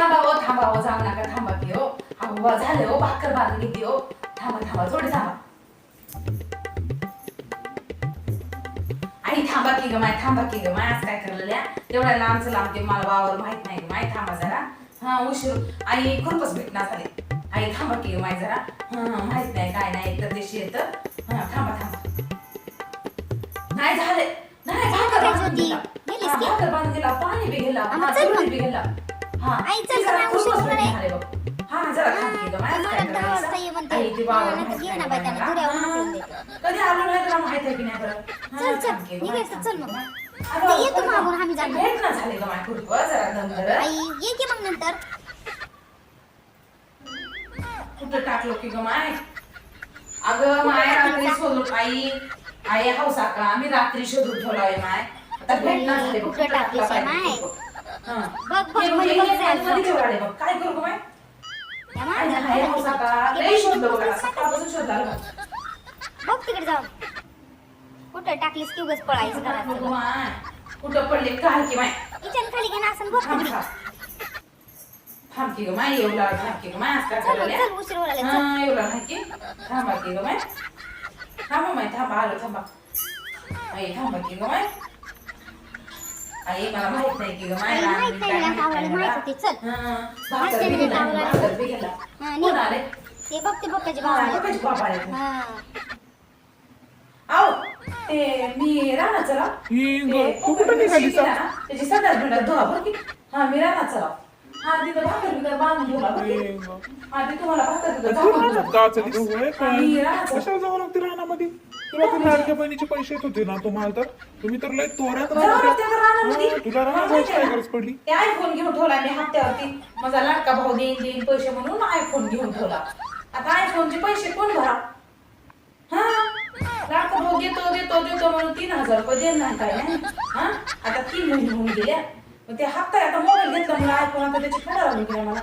थांबा हो थांबा हो जाऊ नका थांबा की हो हो भाकर बांधून घेते हो थांबा थांबा थांबा थांबा की ग माय थांबा की ग माय आज काय करलेल्या एवढ्या लांब ते मला वावर माहीत नाही माय थांबा जरा हा उशीर आई खूपच भेटणार झाले आई थांबा की माय जरा हा माहीत नाही काय नाही एकतर देशी येतं हा थांबा थांबा नाही झाले नाही भाकर बांधून? गेला. हा? भाकर बांधून गेला पाणी बी गेला आम्हा हा, चल दूध मग. बी गेला हा आई, चल ते जरा उशीर आहे. बघ. हा जरा थांब की ग, माझं काय मला दहा वाजता ये करायचं? म्हणते. आई, ती बाबा घे ना बाई देते. कधी आलो नाही तुला माहीत आहे की नाही बरं हा, चल, चल. थांब की ग, निघायचं, थांब चल मग. आता ये तू मागून? आम्ही जाणार. भेट ना झाली ग माझ्या खुरपं, जरा दम धर. आई ये की मग नंतर कुठं टाकलो की ग माय? अगं माय रात्री शोधून आई आई हौसा का मी रात्री शोधून ठेवलाय माय. आता भेट ना झाले बघ, कुठं टाकला माय? खुरपं. हा. बघ हे. काय करू ग माय? या आई मागं, हाय हौसा का लई बघ, शोधलं बघ बघ, आता, सकाळपासून शोधला बघ. बघ तिकडे जाऊन. कुठं टाकलीस की उगाच पळायचं कुठं घरात माय? कुठं पडले? काय की माय? किचन खाली घे ना असं बघ तिकडे थांब. की ग माय येऊ लागला थांब की ग माय आज काय करायला? चल उशीर व्हायला चल. हा येऊ लागला की थांबा की ग माय थांबा माय थांबा आलो थांबा आई थांबा की ग माय आई मला माहीत नाही की ग माय आई, लहान माहीत मी नाही काय माहीत कावळ्याला नाही मला. माहीत होती, चल. हा, माहीत भाकर नाही बी ना, गेला, कावळ्याला. भाकर बी गेला. हा, कोण निघ. आले? ते बघ ते बघायचे हा, भाव बघायचे बाबा आले. हा आओ, ते मी राहणार चला हिंग, ते तू कुठं निघालीस? त्याची सगळ्यात भेटत धुवा बरं की हा मी चला हा तिथं भाकर बिकर बांधून ठेवला बरं की हिंग. ते तुम्हाला भाकर बिकर तू जाऊन रानात ठेवलं. का चालली गं? होय मी काय? राहणार चला. कशाला जावं लागते रानामध्ये तुला तर लाडक्या बहिणीचे पैसे येत होते ना तुम्हाला तर तुम्ही तर लय तोऱ्यात जाऊ राहत लागते होत्या. का रानामध्ये? हा, तुला रानात काय. गरज पडली ते आयफोन घेऊन ठेवला मी हप्त्यावरती माझा लाडका भाऊ देईन देईन पैसे म्हणून आयफोन घेऊन ठेवला आता आयफोनचे पैसे कोण भरा हा लाडका भाऊ देतो देतो देतो म्हणून तीन हजार रुपये देणार काय नाही हा आता तीन महिने होऊन गेल्या मग ते हप्ता आता मोबाईल घेतला मला ऐकून आता त्याची फेडा लागली गेल्या मला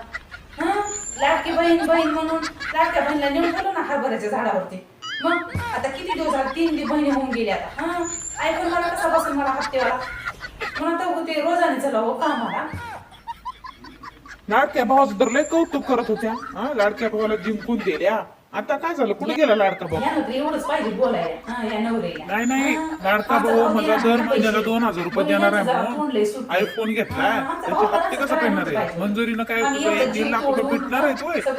हा? लाडकी बहीण बहीण म्हणून. लाडक्या बहिणीला नेऊन ठेवलं ना हरभऱ्याच्या झाडावरती. मग आता किती दिवस झाले तीन दिवस बहिणी होऊन गेल्या आता हा? ऐकून मला कसा बसून मला हप्त्याला मग आता ते रोजाने चला हो कामाला. लाडक्या भावाचं तर लय कौतुक करत होत्या. हा? लाडक्या भावाला जिंकून दिल्या. आता काय झालं? कुठे गेला लाडका भाऊ? नाही नाही. लाडका भाऊ मला दर महिन्याला. दोन हजार रुपये देणार आहे म्हणून. आयफोन आमचा त्याचे हप्ते कसं पेडणार आहे. मंजुरीनं काय एक दीड लाख रुपये भेटणार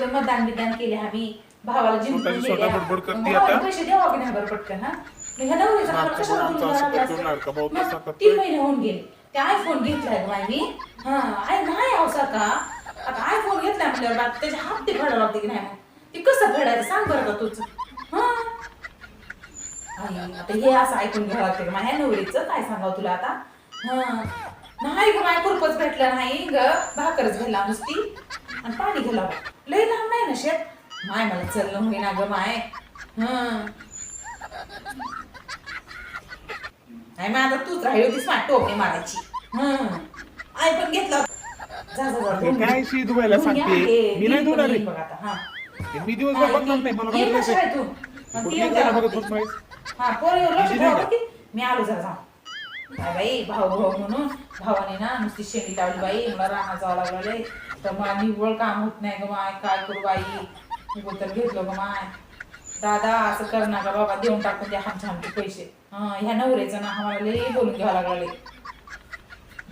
मतदान बिदान केले आम्ही. भावाला स्वतःची स्वतः. बडबड करते आता. पैसे द्यावा की नाही बरं पटकन हा? मग ह्या नवरीचा मला मागच्या कशाला मुलांचा बोलून असं द्यायला करतो, लाडका भाऊ? लागला? तसा मग करतोय. तीन महिने होऊन गेले. ते आयफोन घेतलाय मी हा आय नाही अवसा का आता आयफोन घेतलाय म्हटल्यावर त्याचे हप्ते फेडावं लागते की नाही मग? ते कसं फेडायचं? सांग बरं का तुझं. हा? आता हे असं ऐकून घ्यावं लागतं माझ्या नवरीचं काय सांगावं तुला आता? हा. नाही ग माय कुरपच भेटलं नाही ग. भाकरच घ्यायला नुसती. आणि पाणी घ्यायला लय लांब नाही ना शेत. माय मला चलणं होईना ग माय. हं. नाही मग आता तूच राहिली होतीस माझ्या टोपणी मारायची. हं. आई पण घेतला जा जा जा काय शी धुवायला धुवून घ्या, सांगते? हे मी नाही धुणार आहे. बघ आता, हा. हे मी दिवसभर बघणार नाही मला ये बघायला कशा आहे तू? मग कुठली ती येऊन त्याला. बघत बस नाहीस. हा पोरी लक्ष इजी नाही ठेवा का? की मी आलो जरा जा. काय बाई भाऊ भाऊ म्हणून. भावाने ना नुसती शेंडी लावली बाई मला राहणार जावं लागलं लय. तर मला निव्वळ काम होत नाही ग माय काय करू बाई? निव्वळ तर घेतलं ग माय. दादा असं कर ना का बाबा देऊन टाकून द्या आमच्या आमचे पैसे. हा ह्या नवऱ्याचं ना आम्हाला लय बोलून घ्यावं लागलं लय.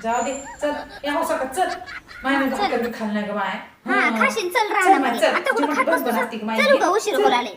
जाऊ दे चल या हो सकाळ चल. चल. भाकर बी खाल्लं ग माय हा खाशील चल चल. आता कुठं खात बसतो चल? उगा उशीर. बोलाले